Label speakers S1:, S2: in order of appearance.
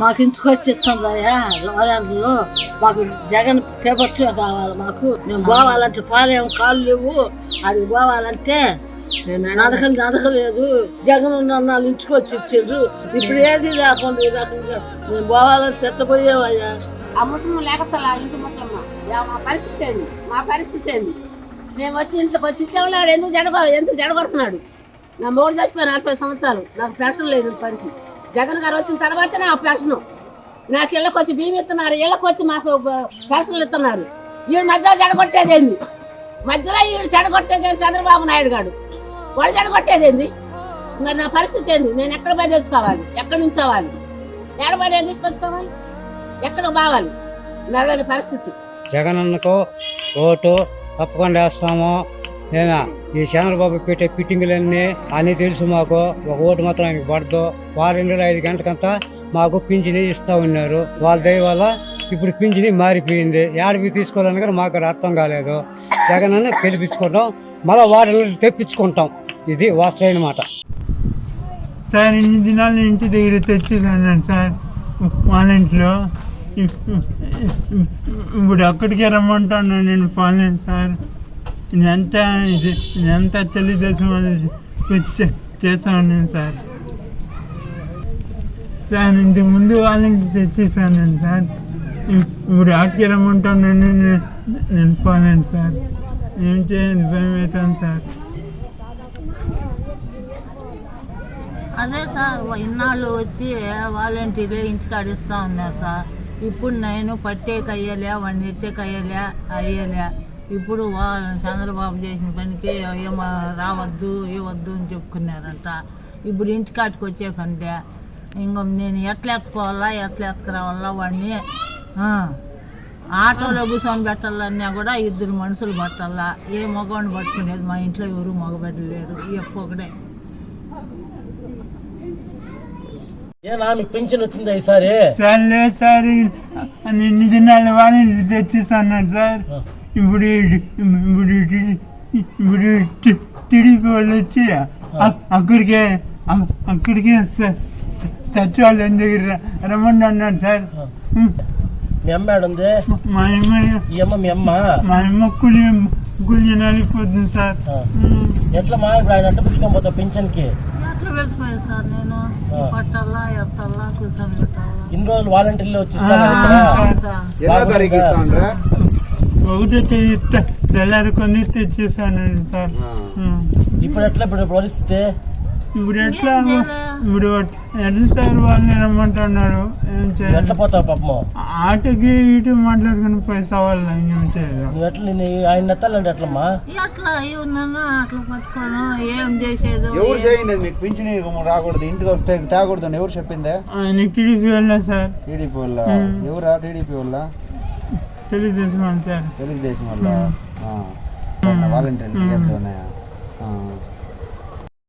S1: మాకు ఇంచుకొచ్చి ఇస్తుందయ్యా లోయాలు మాకు జగన్ ప్రభుత్వం కావాలి మాకు. మేము పోవాలంటే పాలేము కాళ్ళు లేవు. అది పోవాలంటే నడకలు నడకలేదు. జగన్ నన్ను ఇంచుకొచ్చి ఇచ్చిండ్రు ఇప్పుడు ఏది లేకుండా ఈ రకంగా మేము పోవాలంటే చెత్తపోయేవయ్యా
S2: ఆ ముసలి లేకతలా ఇంటి ముసలమ్మ? మా పరిస్థితి ఏంది? మా పరిస్థితి ఏంది? మేము వచ్చి ఇంట్లోకి వచ్చి ఇచ్చేవాళ్ళు ఎందుకు జడగ ఎందుకు జడగొడుతున్నాడు నా మూడు చచ్చిపోయి నలభై సంవత్సరాలు. నాకు పెన్షన్ లేదు పనికి. జగన్ గారు వచ్చిన తర్వాతనే ఆ పెన్షన్ నాకు ఇళ్ళకి వచ్చి బియ్యం ఇస్తున్నారు ఇళ్ళకి వచ్చి మాకు పెన్షన్లు ఇస్తున్నారు. ఈ మధ్యలో చెడగొట్టేదేంది మధ్యలో ఈడు చెడగొట్టేదేంది చంద్రబాబు నాయుడు గారు వాడు చెడగొట్టేదేంది మరి నా పరిస్థితి ఏంది? నేను ఎక్కడ పని తెచ్చుకోవాలి? ఎక్కడి నుంచి అవ్వాలి? ఎక్కడ పని నేను తీసుకొచ్చుకోవాలి? ఎక్కడ బావాలి? నడవని పరిస్థితి.
S3: జగనన్నకు ఓటు తప్పకుండా వేస్తాము. నేనా ఈ చంద్రబాబు పెట్టే పిట్టింగులన్నీ అన్నీ తెలుసు మాకు. ఒక ఓటు మాత్రం ఆయనకి పడదు. వారం ఐదు గంటకంతా మాకు పింఛని ఇస్తూ ఉన్నారు. వాళ్ళ దయ వల్ల ఇప్పుడు పింఛని మారిపోయింది. ఏడవి తీసుకోవాలని కూడా మాకు అర్థం కాలేదు. జగనన్న గెలిపించుకుంటాం. మళ్ళీ వారిని తెప్పించుకుంటాం. ఇది వాస్తవైన మాట.
S4: సార్ ఇన్ని దినాలు ఇంటి దగ్గర తెచ్చేసాను సార్. వాళ్ళ ఇప్పుడు అక్కడికే రమ్మంటాను నేను పాలెంట్ సార్. ఎంత ఇది ఇదంతా తెలుగుదేశం వాళ్ళు చేసాను సార్. సార్ ఇంతకు ముందు వాళ్ళ తెచ్చేసాను నేను సార్. ఇప్పుడు ఆశ్చర్యం ఉంటానని నేను పోలేను సార్. ఏం చేయండి భయం అవుతాను సార్.
S5: అదే సార్ ఇన్నాళ్ళు వచ్చి వాలంటీర్లు ఇంటికాడ ఇస్తా ఉన్నారు సార్. ఇప్పుడు నేను పట్టేకి అయ్యలే వాడిని ఎత్తేకి అయ్యలే అయ్యలే. ఇప్పుడు వాళ్ళు చంద్రబాబు చేసిన పనికి ఏమో రావద్దు ఇవ్వద్దు అని చెప్పుకున్నారంట. ఇప్పుడు ఇంటికాటికి వచ్చే పనిలే. ఇంకో నేను ఎట్లా ఎత్తుకోవాలా ఎట్లా ఎత్తుకురావాలా వాడిని? ఆటోలో కూర్చొని పెట్టాలన్నా కూడా ఇద్దరు మనుషులు పట్టాలా? ఏ మగవాడిని పట్టుకునేది? మా ఇంట్లో ఎవరు మగబెట్టలేరు ఎప్పుడు ఒకడే
S6: ఏనా మీకు పెన్షన్ వచ్చిందా ఈసారి?
S4: సార్ లేదు సార్. దినాలు వాళ్ళని తెచ్చిస్తున్నాడు సార్. ఇప్పుడు టి- టీడీపీ వాళ్ళు వచ్చి అ- అక్కడికే అక్కడికే సచివాలయం దగ్గర రమ్మని అన్నాడు సార్
S6: మీ అమ్మ
S4: మా అమ్మ
S6: ఈ అమ్మ మీ అమ్మ
S4: మా అమ్మ కూలి కూలి నలిగిపోతుంది సార్.
S6: ఎట్లా మా ఇప్పుడు ఆయన
S5: ఎట్లా కూర్చొని పెట్టాలా
S6: ఇన్ని రోజులు వాలంటీర్లు వచ్చి
S4: ఒకటో తేదీ తె- తెల్లారుకొని తెచ్చేసాను సార్.
S6: ఇప్పుడు ఎట్లా ఇప్పుడు పరిస్థితి
S4: ఇప్పుడు ఎట్లా? ఇప్పుడు ఎట్లా సార్ వాళ్ళని రమ్మంటున్నారు? ఏం చేయాలి?
S6: ఎట్లా పోతావు పాపము
S4: ఆటకి ఇటు మాట్లాడుకుని పైసా వాళ్ళ ఏం చేయాలి?
S6: ఎట్లా ఆయన ఎత్తాలంటే ఎట్లమ్మా?
S5: ఎట్లా ఇవన్నా అట్లా పట్టుకోను. ఏం చేసేదో
S7: ఎవరు చేయండి? మీకు పింఛని రాకూడదు. ఇంటికి తేకూడదు ఎవరు చెప్పిందే?
S4: ఆయన టీడీపీ వెళ్ళా సార్.
S7: టీడీపీ వల్ల ఎవరా టీడీపీ వల్ల
S4: తెలుగుదేశం సార్
S7: తెలుగుదేశం వల్ల వాలంటీర్లు చేద్దాం